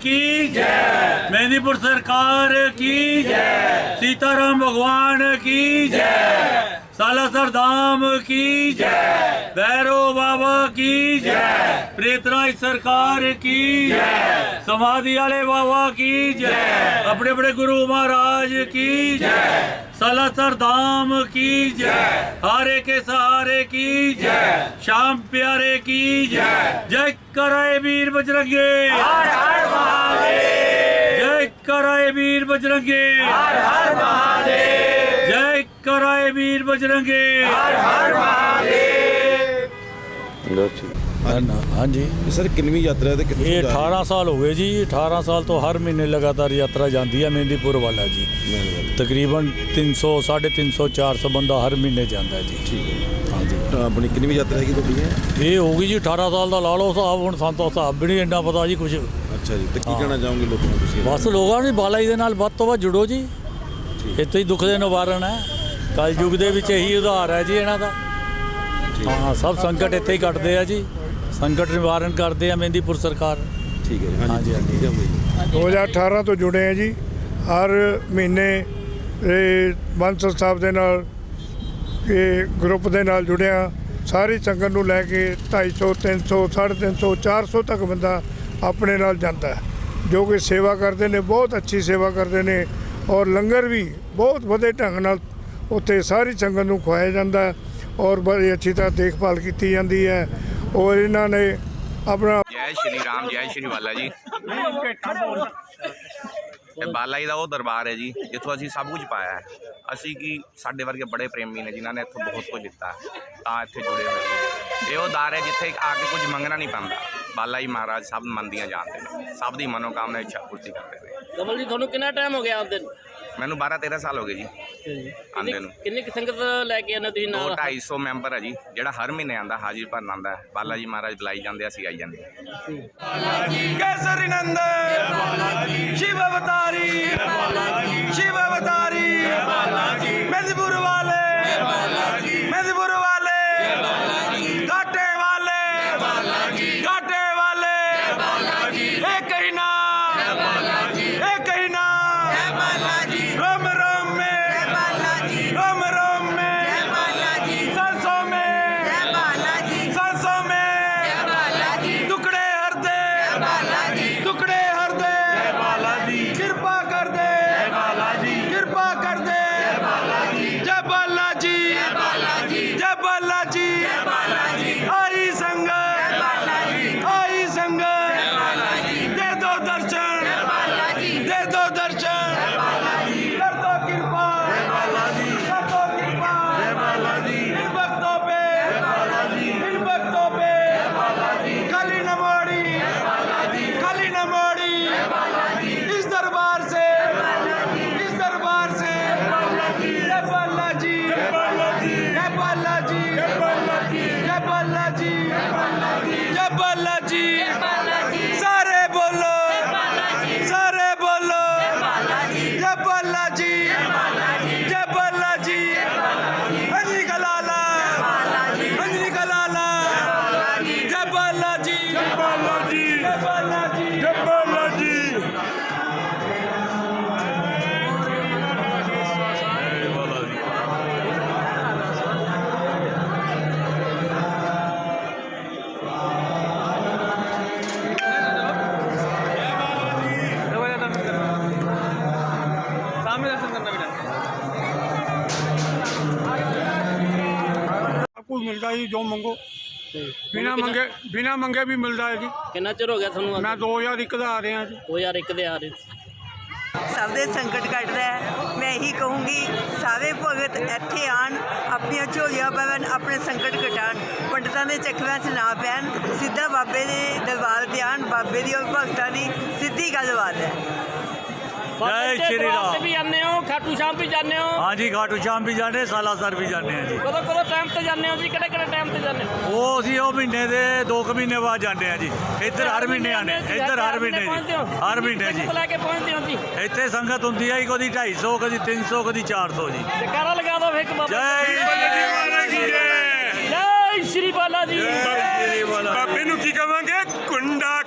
की जय मेदिनीपुर सरकार की जय सीताराम भगवान की जय ਸਾਲਾਸਰ ਧਾਮ ਕੀ ਜੈ? ਬੈਰੋ ਬਾਬਾ ਕੀ ਜੈ? ਪ੍ਰੇਤਰਾਜ ਸਰਕਾਰ ਕੀ ਜੈ? ਸਮਾਧੀ ਵਾਲੇ ਬਾਬਾ ਕੀ ਜੈ? ਆਪਣੇ ਬੜੇ ਗੁਰੂ ਮਹਾਰਾਜ ਕੀ ਜੈ? ਸਾਲਾਸਰ ਧਾਮ ਕੀ ਜੈ? ਹਾਰੇ ਕੇ ਸਹਾਰੇ ਕੀ ਜੈ? ਸ਼ਾਮ ਪਿਆਰੇ ਕੀ ਜੈ। ਜੈ ਕਰਾਏ ਵੀਰ ਬਜਰੰਗੇ। ਹਰ ਹਰ ਮਹਾਦੇਵ। ਜੈ ਕਰਾਏ ਵੀਰ ਬਜਰੰਗੇ। ਹਰ ਹਰ ਵੀਰ ਬਜਰੰਗੇ। ਹਰ ਹਰ ਮਹਾਦੇਵ। ਹਾਂਜੀ। ਸਰ ਕਿੰਨੀ ਯਾਤਰਾ ਤੇ ਕਿੰਨੀ ਇਹ 18 ਸਾਲ ਹੋ ਗਏ ਜੀ। 18 ਸਾਲ ਤੋਂ ਹਰ ਮਹੀਨੇ ਲਗਾਤਾਰ ਯਾਤਰਾ ਜਾਂਦੀ ਹੈ ਮਹਿੰਦੀਪੁਰ ਵਾਲਾ ਜੀ। ਤਕਰੀਬਨ 300 350 400 ਬੰਦਾ ਹਰ ਮਹੀਨੇ ਜਾਂਦਾ ਜੀ। ਠੀਕ ਹੈ। ਆਪਣੀ ਕਿੰਨੀ ਯਾਤਰਾ ਹੈਗੀ ਤੁਹਾਡੀ ਇਹ? ਹੋ ਗਈ ਜੀ 18 ਸਾਲ ਦਾ ਲਾ ਲਓ ਸਾਹਿਬ ਹੁਣ ਸੰਤੋ ਸਾਹਿਬ ਵੀ ਨਹੀਂ ਇੰਨਾ ਪਤਾ ਜੀ ਕੁਝ ਅੱਛਾ ਜੀ ਤੇ ਕੀ ਕਹਿਣਾ ਚਾਹੋਗੇ ਲੋਕਾਂ ਨੂੰ ਤੁਸੀਂ? ਬਸ ਲੋਕਾਂ ਨੂੰ ਬਾਲਾਈ ਦੇ ਨਾਲ ਵੱਧ ਤੋਂ ਵੱਧ ਜੁੜੋ ਜੀ। ਇੱਥੇ ਹੀ ਦੁੱਖ ਦੇ ਨਿਵਾਰਨ ਹੈ। ਕਲ ਯੁੱਗ ਦੇ ਵਿੱਚ ਇਹੀ ਉਧਾਰ ਹੈ ਜੀ ਇਹਨਾਂ ਦਾ। ਹਾਂ ਸਭ ਸੰਕਟ ਇੱਥੇ ਹੀ ਕੱਟਦੇ ਆ ਜੀ। ਸੰਕਟ ਨਿਵਾਰਨ ਕਰਦੇ ਆ ਮਹਿੰਦੀਪੁਰ ਸਰਕਾਰ। ਠੀਕ ਹੈ ਜੀ, ਹਾਂਜੀ, ਹਾਂਜੀ। ਠੀਕ ਹੈ ਬਾਈ 2018 ਤੋਂ ਜੁੜੇ ਆ ਜੀ। ਹਰ ਮਹੀਨੇ ਇਹ ਬੰਸਲ ਸਾਹਿਬ ਦੇ ਨਾਲ ਇਹ ਗਰੁੱਪ ਦੇ ਨਾਲ ਜੁੜਿਆ ਸਾਰੀ ਸੰਗਤ ਨੂੰ ਲੈ ਕੇ 250 300 350 400 ਤੱਕ ਬੰਦਾ ਆਪਣੇ ਨਾਲ ਜਾਂਦਾ ਜੋ ਕਿ ਸੇਵਾ ਕਰਦੇ ਨੇ ਬਹੁਤ ਅੱਛੀ ਸੇਵਾ ਕਰਦੇ ਨੇ। ਔਰ ਲੰਗਰ ਵੀ ਬਹੁਤ ਵਧੇ ਢੰਗ ਨਾਲ ਉੱਥੇ ਸਾਰੀ ਸੰਗਤ ਨੂੰ ਖਵਾਇਆ ਜਾਂਦਾ ਔਰ ਬੜੀ ਅੱਛੀ ਤਰ੍ਹਾਂ ਦੇਖਭਾਲ ਕੀਤੀ ਜਾਂਦੀ ਹੈ ਔਰ ਇਹਨਾਂ ਨੇ ਆਪਣਾ ਜੈ ਸ਼੍ਰੀ ਰਾਮ ਜੈ ਸ਼੍ਰੀ ਬਾਲਾ ਜੀ। ਇਹ ਬਾਲਾ ਜੀ ਦਾ ਉਹ ਦਰਬਾਰ ਹੈ ਜੀ ਜਿੱਥੋਂ ਅਸੀਂ ਸਭ ਕੁਝ ਪਾਇਆ ਹੈ। ਅਸੀਂ ਕੀ ਸਾਡੇ ਵਰਗੇ ਬੜੇ ਪ੍ਰੇਮੀ ਨੇ ਜਿਨ੍ਹਾਂ ਨੇ ਇੱਥੋਂ ਬਹੁਤ ਕੁਝ ਦਿੱਤਾ ਤਾਂ ਇੱਥੇ ਜੁੜੇ ਹੋਏ ਨੇ। ਇਹ ਉਹ ਦਰ ਹੈ ਜਿੱਥੇ ਆ ਕੇ ਕੁਝ ਮੰਗਣਾ ਨਹੀਂ ਪੈਂਦਾ। ਬਾਲਾ ਜੀ ਮਹਾਰਾਜ ਸਭ ਮੰਦੀਆਂ ਜਾਣਦੇ ਨੇ ਸਭ ਦੀ ਮਨੋਕਾਮਨਾ ਇੱਛਾ ਪੂਰਤੀ ਕਰਦੇ ਨੇ। ਕਮਲ ਜੀ ਤੁਹਾਨੂੰ ਕਿੰਨਾ ਟਾਈਮ ਹੋ ਗਿਆ ਆਉਂਦੇ ਨੂੰ? ਮੈਨੂੰ 12 13 ਸਾਲ ਹੋ ਗਏ ਜੀ ਆਉਂਦੇ ਨੂੰ ਕਿੰਨੀ ਕੁ ਸੰਗਤ ਲੈ ਕੇ ਆਉਂਦੇ ਤੁਸੀਂ ਦੋ ਨਾਲ 250 ਮੈਂਬਰ ਹੈ ਜੀ ਜਿਹੜਾ ਹਰ ਮਹੀਨੇ ਆਂਦਾ ਹਾਜ਼ਰ ਭਰਨ ਆਂਦਾ ਹੈ ਬਾਲਾ ਜੀ ਮਹਾਰਾਜ ਬੁਲਾਈ ਜਾਂਦੇ ਅਸੀਂ ਆਈ ਜਾਂਦੇ ਹਾਂ केसरी नंदन शिव अवतारी बालाजी ਮਿਲਦਾ ਜੀ ਜੋ ਮੰਗੋ। ਬਿਨਾ ਮੰਗੇ ਬਿਨਾ ਮੰਗੇ ਵੀ ਮਿਲਦਾ ਹੈ ਜੀ। ਕਿੰਨਾ ਚਿਰ ਹੋ ਗਿਆ ਤੁਹਾਨੂੰ ਮੈਂ 2001 ਦਾ ਆ ਰਿਹਾ ਜੀ। 2001 ਦੇ ਆ ਰਹੇ ਸੀ। ਸਭ ਦੇ ਸੰਕਟ ਕੱਟਦਾ ਹੈ। ਮੈਂ ਇਹੀ ਕਹੂੰਗੀ ਸਾਰੇ ਭਗਤ ਇੱਥੇ ਆਣ ਆਪਣੀਆਂ ਝੋਲੀਆਂ ਪਾਵਣ ਆਪਣੇ ਸੰਕਟ ਕਟਾਣ ਪੰਡਤਾਂ ਦੇ ਚੱਕਰਾਂ 'ਚ ਨਾ ਪੈਣ ਸਿੱਧਾ ਬਾਬੇ ਦੇ ਦਰਬਾਰ ਤੇ ਆਣ ਬਾਬੇ ਦੀ ਔਰ ਭਗਤਾਂ ਦੀ ਸਿੱਧੀ ਗੱਲਬਾਤ ਹੈ। ਜੈ ਸ਼੍ਰੀ ਰਾਮ। ਵੀ ਜਾਂਦੇ ਹੋ ਖਾਟੂ ਸ਼ਾਮ ਵੀ ਜਾਂਦੇ ਹੋ। ਹਾਂਜੀ ਖਾਟੂ ਸ਼ਾਮ ਵੀ ਜਾਂਦੇ ਸਾਲਾਸਰ ਵੀ ਜਾਂਦੇ ਆ ਜੀ। ਕਦੋਂ ਕਦੋਂ ਟਾਈਮ ਤੇ ਜਾਂਦੇ ਹੋ ਜੀ? ਕਿਹੜੇ ਕਿਹੜੇ ਟਾਈਮ ਤੇ ਜਾਂਦੇ ਹੋ? ਉਹ ਅਸੀਂ ਉਹ ਮਹੀਨੇ ਦੇ 2 ਕੁ ਮਹੀਨੇ ਬਾਅਦ ਜਾਂਦੇ ਆ ਜੀ। ਇੱਧਰ ਹਰ ਮਹੀਨੇ ਆਨੇ ਇੱਧਰ ਹਰ ਮਹੀਨੇ ਜੀ। ਹਰ ਮਹੀਨੇ ਜੀ। ਲੈ ਕੇ ਪਹੁੰਚਦੇ ਹੋ ਜੀ। ਇੱਥੇ ਸੰਗਤ ਹੁੰਦੀ ਆ ਕਦੀ 250 ਕਦੀ 300 ਕਦੀ 400 ਜੀ। ਜੈਕਾਰਾ ਲਗਾ ਦਿਓ ਇੱਕ ਬਾਬਾ। ਜੈ ਸ਼੍ਰੀ ਬਾਲਾ ਜੀ। ਜੈ ਸ਼੍ਰੀ ਬਾਲਾ ਜੀ। ਬਾਬੇ ਨੂੰ ਕੀ ਕਵਾਂਗੇ? ਕੁੰਡਾ